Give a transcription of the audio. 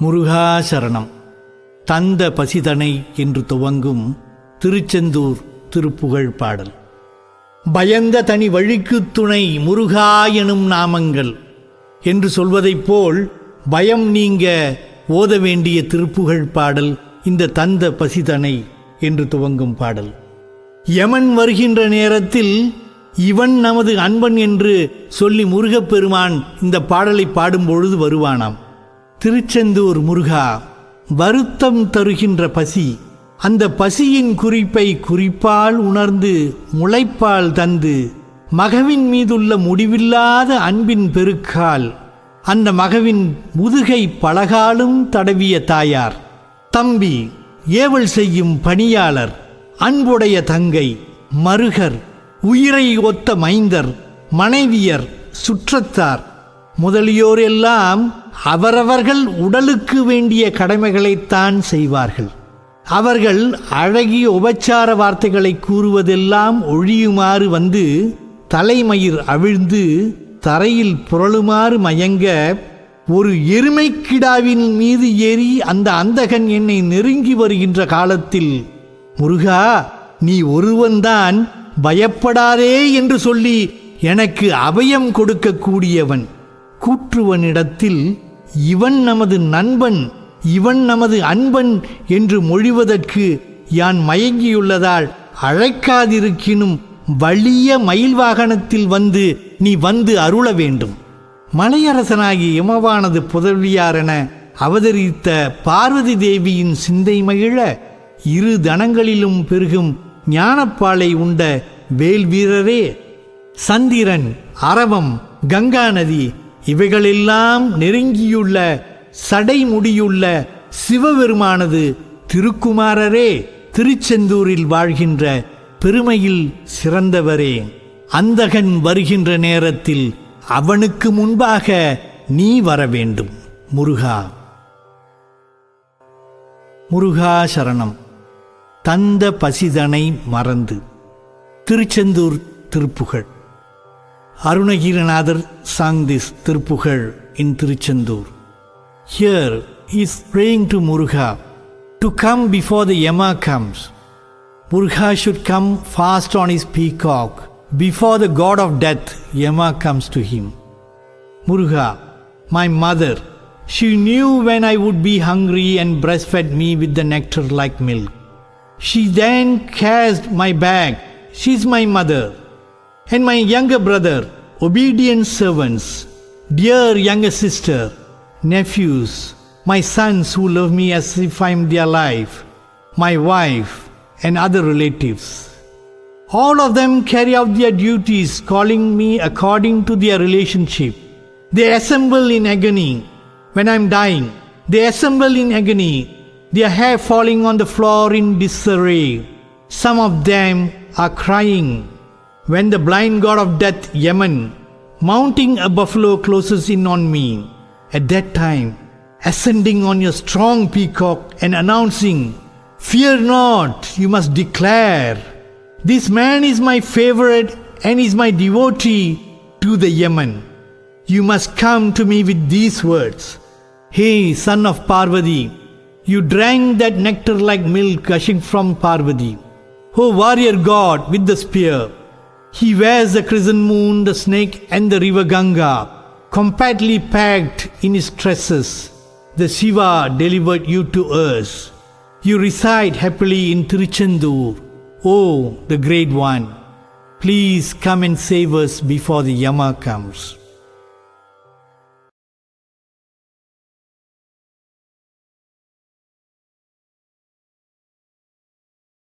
முருகா சரணம் தந்த பசிதனை என்று துவங்கும் திருச்செந்தூர் திருப்புகழ் பாடல். பயந்த தனி வழிக்குத் துணை முருகா எனும் நாமங்கள் என்று சொல்வதைப் போல் பயம் நீங்க ஓத வேண்டிய திருப்புகழ் பாடல் இந்த தந்த பசிதனை என்று துவங்கும் பாடல். யமன் வருகின்ற நேரத்தில் இவன் நமது அன்பன் என்று சொல்லி முருகப்பெருமான் இந்த பாடலை பாடும்பொழுது வருவானாம். திருச்செந்தூர் முருகா வருத்தம் தருகின்ற பசி. அந்த பசியின் குறிப்பை குறிப்பால் உணர்ந்து முளைப்பால் தந்து மகவின் மீதுள்ள முடிவில்லாத அன்பின் பெருக்கால் அந்த மகவின் முதுகை பலகாலும் தடவிய தாயார். தம்பி ஏவல் செய்யும் பணியாளர் அன்புடைய தங்கை மருகர் உயிரை ஒத்த மைந்தர் மனைவியர் சுற்றத்தார். முதலியோரெல்லாம் அவரவர்கள் உடலுக்கு வேண்டிய கடமைகளைத்தான் செய்வார்கள். அவர்கள் அழகிய உபச்சார வார்த்தைகளை கூறுவதெல்லாம் ஒழியுமாறு வந்து தலைமயிர் அவிழ்ந்து தரையில் புரளுமாறு மயங்க ஒரு எருமைக்கிடாவின் மீது ஏறி அந்த அந்தகன் என்னை நெருங்கி வருகின்ற காலத்தில் முருகா நீ ஒருவன்தான் பயப்படாதே என்று சொல்லி எனக்கு அபயம் கொடுக்கக்கூடியவன் கூற்றுவனிடத்தில் இவன் நமது நண்பன் இவன் நமது அன்பன் என்று மொழிவதற்கு யான் மயங்கியுள்ளதால் அழைக்காதிருக்கினும் வலிய மயில் வாகனத்தில் வந்து நீ வந்து அருள வேண்டும். மலையரசனாகி இமவானது புதல்வியாரென அவதரித்த பார்வதி தேவியின் சிந்தை மகிழ இரு தனங்களிலும் பெருகும் ஞானப்பாலை உண்ட வேல்வீரரே. சந்திரன் அரவம் கங்கா நதி இவைகளெல்லாம் நெருங்கியுள்ள சடைமுடியுள்ள சிவபெருமானது திருக்குமாரரே திருச்செந்தூரில் வாழ்கின்ற பெருமையில் சிறந்தவரே. அந்தகன் வருகின்ற நேரத்தில் அவனுக்கு முன்பாக நீ வர வேண்டும். முருகா. முருகா சரணம். தந்த பசிதனை மறந்து. Tiruchendur Thiruppugazh. Arunagiranathar sang this Tirpugal in Tiruchendur. Here he is praying to Muruga to come before the Yama comes. Muruga should come fast on his peacock before the god of death, Yama comes to him. Muruga, my mother, she knew when I would be hungry and breastfed me with the nectar like milk. She then cast my bag. She's my mother. And my younger brother, obedient servants, dear younger sister, nephews, my sons who love me as if I'm their life, my wife, and other relatives. All of them carry out their duties, calling me according to their relationship. They assemble in agony when I'm dying. They assemble in agony, their hair falling on the floor in disarray. Some of them are crying when the blind god of death, Yemen, mounting a buffalo, closes in on me. At that time, ascending on your strong peacock and announcing, Fear not, you must declare. This man is my favorite and is my devotee to the Yemen. You must come to me with these words Hey, son of Parvati, you drank that nectar like milk gushing from Parvati. O warrior god with the spear, he wears the crescent moon, the snake, and the river Ganga, compactly packed in his tresses. The Shiva delivered you to us. You reside happily in Tiruchendur. Oh, the great one, please come and save us before the Yama comes.